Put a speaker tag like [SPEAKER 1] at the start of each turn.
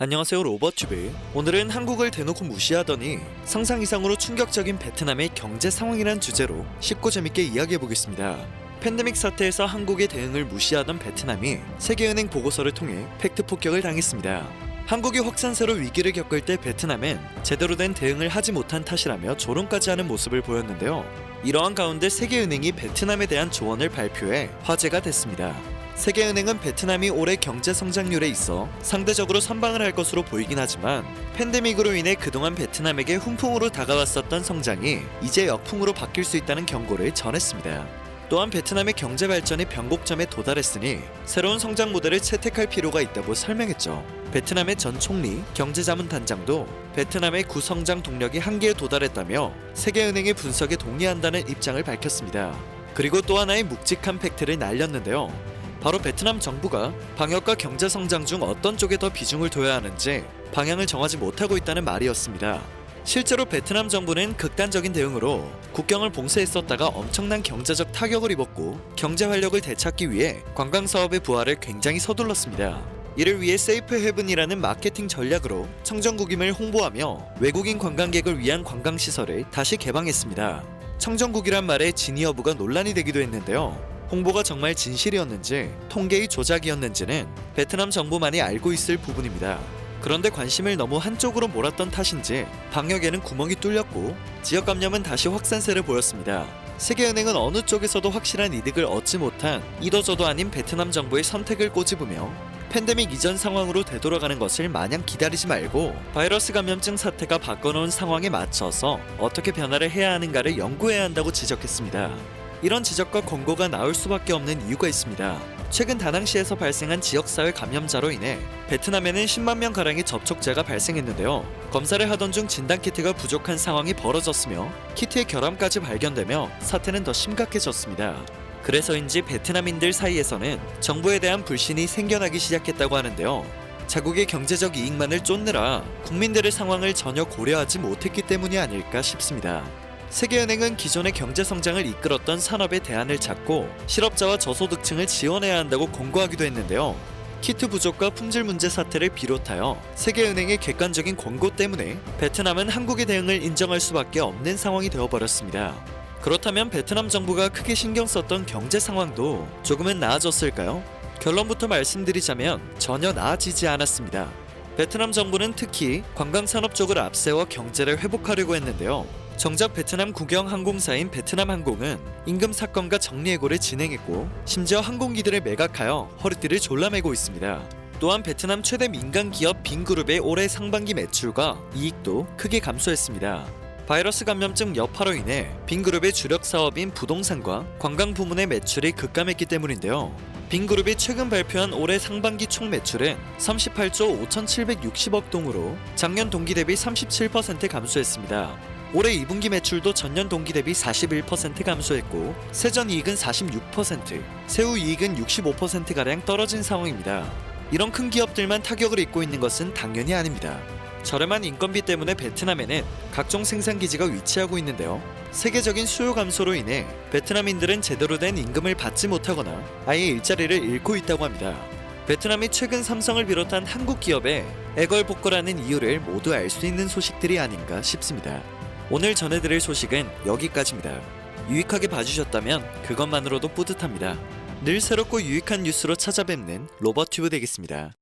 [SPEAKER 1] 안녕하세요 로버튜브. 오늘은 한국을 대놓고 무시하더니 상상 이상으로 충격적인 베트남의 경제 상황이란 주제로 쉽고 재밌게 이야기해보겠습니다. 팬데믹 사태에서 한국의 대응을 무시하던 베트남이 세계은행 보고서를 통해 팩트 폭격을 당했습니다. 한국이 확산세로 위기를 겪을 때 베트남은 제대로 된 대응을 하지 못한 탓이라며 조롱까지 하는 모습을 보였는데요. 이러한 가운데 세계은행이 베트남에 대한 조언을 발표해 화제가 됐습니다 세계은행은 베트남이 올해 경제 성장률에 있어 상대적으로 선방을 할 것으로 보이긴 하지만 팬데믹으로 인해 그동안 베트남에게 훈풍으로 다가왔었던 성장이 이제 역풍으로 바뀔 수 있다는 경고를 전했습니다. 또한 베트남의 경제 발전이 변곡점에 도달했으니 새로운 성장 모델을 채택할 필요가 있다고 설명했죠. 베트남의 전 총리 경제자문단장도 베트남의 구성장 동력이 한계에 도달했다며 세계은행의 분석에 동의한다는 입장을 밝혔습니다. 그리고 또 하나의 묵직한 팩트를 날렸는데요. 바로 베트남 정부가 방역과 경제 성장 중 어떤 쪽에 더 비중을 둬야 하는지 방향을 정하지 못하고 있다는 말이었습니다. 실제로 베트남 정부는 극단적인 대응으로 국경을 봉쇄했었다가 엄청난 경제적 타격을 입었고 경제 활력을 되찾기 위해 관광 사업의 부활을 굉장히 서둘렀습니다. 이를 위해 세이프 헤븐이라는 마케팅 전략으로 청정국임을 홍보하며 외국인 관광객을 위한 관광 시설을 다시 개방했습니다. 청정국이란 말의 진위 여부가 논란이 되기도 했는데요. 홍보가 정말 진실이었는지 통계의 조작이었는지는 베트남 정부만이 알고 있을 부분입니다. 그런데 관심을 너무 한쪽으로 몰았던 탓인지 방역에는 구멍이 뚫렸고 지역 감염은 다시 확산세를 보였습니다. 세계은행은 어느 쪽에서도 확실한 이득을 얻지 못한 이도저도 아닌 베트남 정부의 선택을 꼬집으며 팬데믹 이전 상황으로 되돌아가는 것을 마냥 기다리지 말고 바이러스 감염증 사태가 바꿔놓은 상황에 맞춰서 어떻게 변화를 해야 하는가를 연구해야 한다고 지적했습니다. 이런 지적과 권고가 나올 수밖에 없는 이유가 있습니다. 최근 다낭시에서 발생한 지역사회 감염자로 인해 베트남에는 10만 명 가량의 접촉자가 발생했는데요. 검사를 하던 중 진단 키트가 부족한 상황이 벌어졌으며 키트의 결함까지 발견되며 사태는 더 심각해졌습니다. 그래서인지 베트남인들 사이에서는 정부에 대한 불신이 생겨나기 시작했다고 하는데요. 자국의 경제적 이익만을 쫓느라 국민들의 상황을 전혀 고려하지 못했기 때문이 아닐까 싶습니다. 세계은행은 기존의 경제 성장을 이끌었던 산업의 대안을 찾고 실업자와 저소득층을 지원해야 한다고 권고하기도 했는데요. 키트 부족과 품질 문제 사태를 비롯하여 세계은행의 객관적인 권고 때문에 베트남은 한국의 대응을 인정할 수밖에 없는 상황이 되어버렸습니다. 그렇다면 베트남 정부가 크게 신경 썼던 경제 상황도 조금은 나아졌을까요? 결론부터 말씀드리자면 전혀 나아지지 않았습니다. 베트남 정부는 특히 관광산업 쪽을 앞세워 경제를 회복하려고 했는데요. 정작 베트남 국영 항공사인 베트남 항공은 임금 사건과 정리해고를 진행했고 심지어 항공기들을 매각하여 허리띠를 졸라매고 있습니다. 또한 베트남 최대 민간 기업 빈그룹의 올해 상반기 매출과 이익도 크게 감소했습니다. 바이러스 감염증 여파로 인해 빈그룹의 주력 사업인 부동산과 관광 부문의 매출이 급감했기 때문인데요. 빈그룹이 최근 발표한 올해 상반기 총 매출은 38조 5,760억 동으로 작년 동기 대비 37% 감소했습니다. 올해 2분기 매출도 전년 동기 대비 41% 감소했고 세전 이익은 46%, 세후 이익은 65%가량 떨어진 상황입니다. 이런 큰 기업들만 타격을 입고 있는 것은 당연히 아닙니다. 저렴한 인건비 때문에 베트남에는 각종 생산 기지가 위치하고 있는데요. 세계적인 수요 감소로 인해 베트남인들은 제대로 된 임금을 받지 못하거나 아예 일자리를 잃고 있다고 합니다. 베트남이 최근 삼성을 비롯한 한국 기업에 애걸복걸하는 이유를 모두 알 수 있는 소식들이 아닌가 싶습니다. 오늘 전해드릴 소식은 여기까지입니다. 유익하게 봐주셨다면 그것만으로도 뿌듯합니다. 늘 새롭고 유익한 뉴스로 찾아뵙는 로버튜브 되겠습니다.